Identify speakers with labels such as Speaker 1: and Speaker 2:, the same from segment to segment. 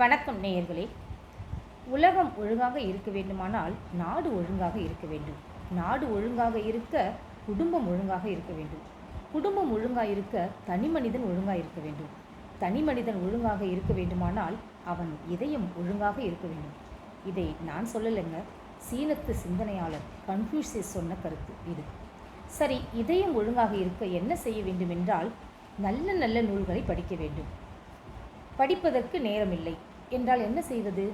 Speaker 1: வணக்கம் நேயர்களே உலகம் ஒழுங்காக இருக்க வேண்டுமானால் நாடு ஒழுங்காக இருக்க வேண்டும் நாடு ஒழுங்காக இருக்க குடும்பம் ஒழுங்காக இருக்க வேண்டும் குடும்பம் ஒழுங்காக இருக்க தனி மனிதன் ஒழுங்காக இருக்க வேண்டும் தனி மனிதன் ஒழுங்காக இருக்க வேண்டுமானால் அவன் இதயம் ஒழுங்காக இருக்க வேண்டும் இதை நான் சொல்லலைங்க சீனத்து சிந்தனையாளர் கன்ஃபியூஷியஸ் சொன்ன கருத்து இது சரி இதயம் ஒழுங்காக இருக்க என்ன செய்ய வேண்டும் என்றால் நல்ல நல்ல நூல்களை படிக்க வேண்டும் படிப்பதற்கு நேரமில்லை என்றால் என்ன செய்வது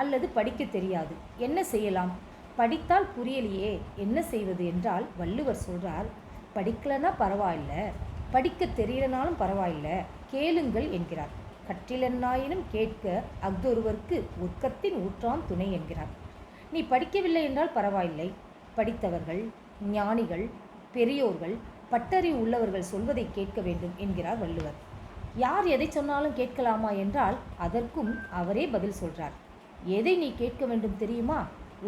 Speaker 1: அல்லது படிக்க தெரியாது என்ன செய்யலாம் படித்தால் புரியலையே என்ன செய்வது என்றால் வள்ளுவர் சொல்றார் படிக்கலைனா பரவாயில்ல படிக்க தெரியலனாலும் பரவாயில்ல கேளுங்கள் என்கிறார் கற்றிலன்னாயினும் கேட்க அஃதொருவருக்கு உற்கத்தின் ஊற்றான் துணை என்கிறார் நீ படிக்கவில்லை என்றால் பரவாயில்லை படித்தவர்கள் ஞானிகள் பெரியோர்கள் பட்டறிவு உள்ளவர்கள் சொல்வதை கேட்க வேண்டும் என்கிறார் வள்ளுவர் யார் எதை சொன்னாலும் கேட்கலாமா என்றால் அதற்கும் அவரே பதில் சொல்றார் எதை நீ கேட்க வேண்டும் தெரியுமா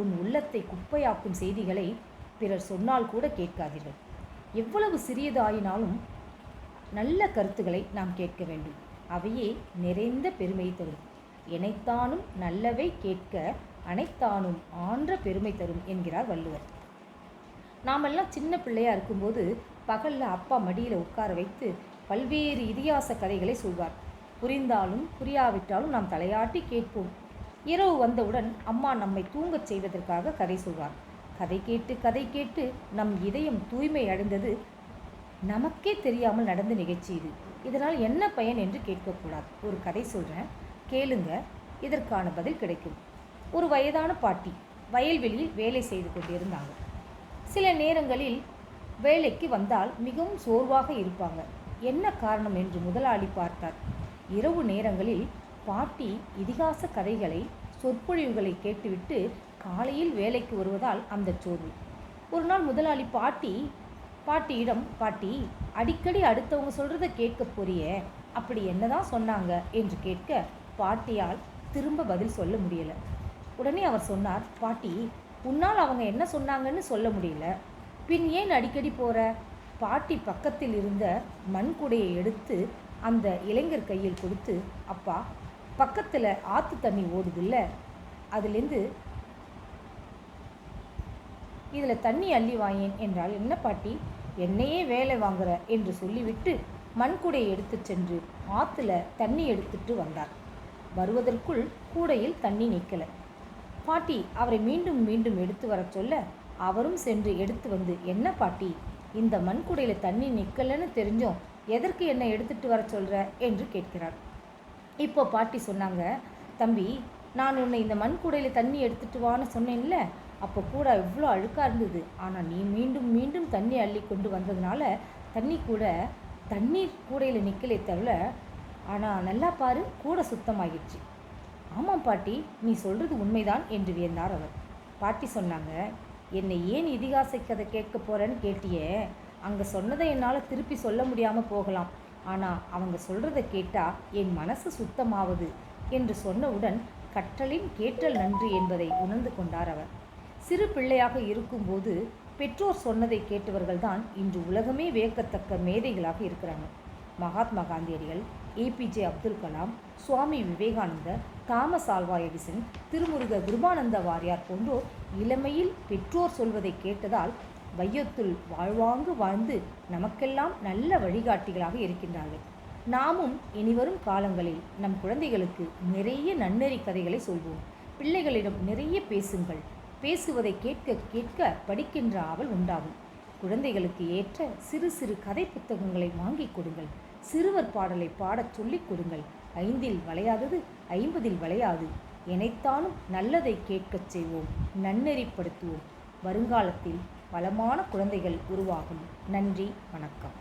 Speaker 1: உன் உள்ளத்தை குப்பையாக்கும் செய்திகளை பிறர் சொன்னால் கூட கேட்காதீர்கள் எவ்வளவு சிறியதாயினாலும் நல்ல கருத்துக்களை நாம் கேட்க வேண்டும் அவையே நிறைந்த பெருமை தரும் எனைத்தானும் நல்லவை கேட்க அனைத்தானும் ஆன்ற பெருமை தரும் என்கிறார் வள்ளுவர் நாமெல்லாம் சின்ன பிள்ளையாக இருக்கும்போது பகலில் அப்பா மடியில் உட்கார வைத்து பல்வேறு இதிகாச கதைகளை சொல்வார் புரிந்தாலும் புரியாவிட்டாலும் நாம் தலையாட்டி கேட்போம் இரவு வந்தவுடன் அம்மா நம்மை தூங்கச் செய்வதற்காக கதை சொல்வார் கதை கேட்டு கதை கேட்டு நம் இதயம் தூய்மை அடைந்தது நமக்கே தெரியாமல் நடந்த நிகழ்ச்சி இது இதனால் என்ன பயன் என்று கேட்கக்கூடாது ஒரு கதை சொல்கிறேன் கேளுங்க இதற்கான பதில் கிடைக்கும் ஒரு வயதான பாட்டி வயல்வெளியில் வேலை செய்து கொண்டிருந்தாங்க சில நேரங்களில் வேலைக்கு வந்தால் மிகவும் சோர்வாக இருப்பாங்க என்ன காரணம் என்று முதலாளி பார்த்தார் இரவு நேரங்களில் பாட்டி இதிகாச கதைகளை சொற்பொழிவுகளை கேட்டுவிட்டு காலையில் வேலைக்கு வருவதால் அந்த சோர்வு ஒரு நாள் முதலாளி பாட்டி பாட்டியிடம் பாட்டி அடிக்கடி அடுத்தவங்க சொல்கிறத கேட்க போறியே அப்படி என்னதான் சொன்னாங்க என்று கேட்க பாட்டியால் திரும்ப பதில் சொல்ல முடியல உடனே அவர் சொன்னார் பாட்டி உன்னால் அவங்க என்ன சொன்னாங்கன்னு சொல்ல முடியல பின் ஏன் அடிக்கடி போகிற பாட்டி பக்கத்தில் இருந்த மண்குடையை எடுத்து அந்த இளைஞர் கையில் கொடுத்து அப்பா பக்கத்தில் ஆற்று தண்ணி ஓடுதில்ல அதுலேருந்து இதில் தண்ணி அள்ளி வாயேன் என்றால் என்ன பாட்டி என்னையே வேலை வாங்குற என்று சொல்லிவிட்டு மண்குடையை எடுத்து சென்று ஆற்றுல தண்ணி எடுத்துட்டு வந்தார் வருவதற்குள் கூடையில் தண்ணி நிற்கலை பாட்டி அவரை மீண்டும் மீண்டும் எடுத்து வரச் சொல்ல அவரும் சென்று எடுத்து வந்து என்ன பாட்டி இந்த மண்குடையில் தண்ணி நிற்கலன்னு தெரிஞ்சோம் எதற்கு என்னை எடுத்துகிட்டு வர சொல்கிற என்று கேட்கிறார் இப்போ பாட்டி சொன்னாங்க தம்பி நான் உன்னை இந்த மண்குடையில் தண்ணி எடுத்துகிட்டு வான்னு சொன்னேன்ல அப்போ கூட இவ்வளோ அழுக்காக இருந்தது ஆனால் நீ மீண்டும் மீண்டும் தண்ணி அள்ளி கொண்டு வந்ததுனால தண்ணி கூட தண்ணீர் கூடையில் நிற்கலே தவிர ஆனால் நல்லா பாரு கூட சுத்தமாகிடுச்சு ஆமாம் பாட்டி நீ சொல்கிறது உண்மைதான் என்று வியந்தார் அவர் பாட்டி சொன்னாங்க என்னை ஏன் இதிகாச கதை கேட்க போகிறேன்னு கேட்டியே அங்கே சொன்னதை என்னால் திருப்பி சொல்ல முடியாமல் போகலாம் ஆனால் அவங்க சொல்கிறத கேட்டால் என் மனசு சுத்தமாவது என்று சொன்னவுடன் கற்றலின் கேட்டல் நன்று என்பதை உணர்ந்து கொண்டார் அவர் சிறு பிள்ளையாக இருக்கும்போது பெற்றோர் சொன்னதை கேட்டவர்கள்தான் இன்று உலகமே வியக்கத்தக்க மேதைகளாக இருக்கிறாங்க மகாத்மா காந்தியடிகள் ஏபிஜே அப்துல் கலாம் சுவாமி விவேகானந்தர் Thomas Alva Edison Thirumuruga Kirupananda Variyar போன்றோர் இளமையில் பெற்றோர் சொல்வதை கேட்டதால் வையத்துள் வாழ்வாங்கு வாழ்ந்து நமக்கெல்லாம் நல்ல வழிகாட்டிகளாக இருக்கின்றார்கள் நாமும் இனிவரும் காலங்களில் நம் குழந்தைகளுக்கு நிறைய நன்னெறி கதைகளை சொல்வோம் பிள்ளைகளிடம் நிறைய பேசுங்கள் பேசுவதை கேட்க கேட்க படிக்கின்ற ஆவல் உண்டாகும் குழந்தைகளுக்கு ஏற்ற சிறு சிறு கதை புத்தகங்களை வாங்கி கொடுங்கள் சிறுவர் பாடலை பாடச் சொல்லிக் கொடுங்கள் ஐந்தில் வளையாதது ஐம்பதில் வளையாது இணைத்தாலும் நல்லதை கேட்கச் செய்வோம் நன்னெறிப்படுத்துவோம் வருங்காலத்தில் பலமான குழந்தைகள் உருவாகும் நன்றி வணக்கம்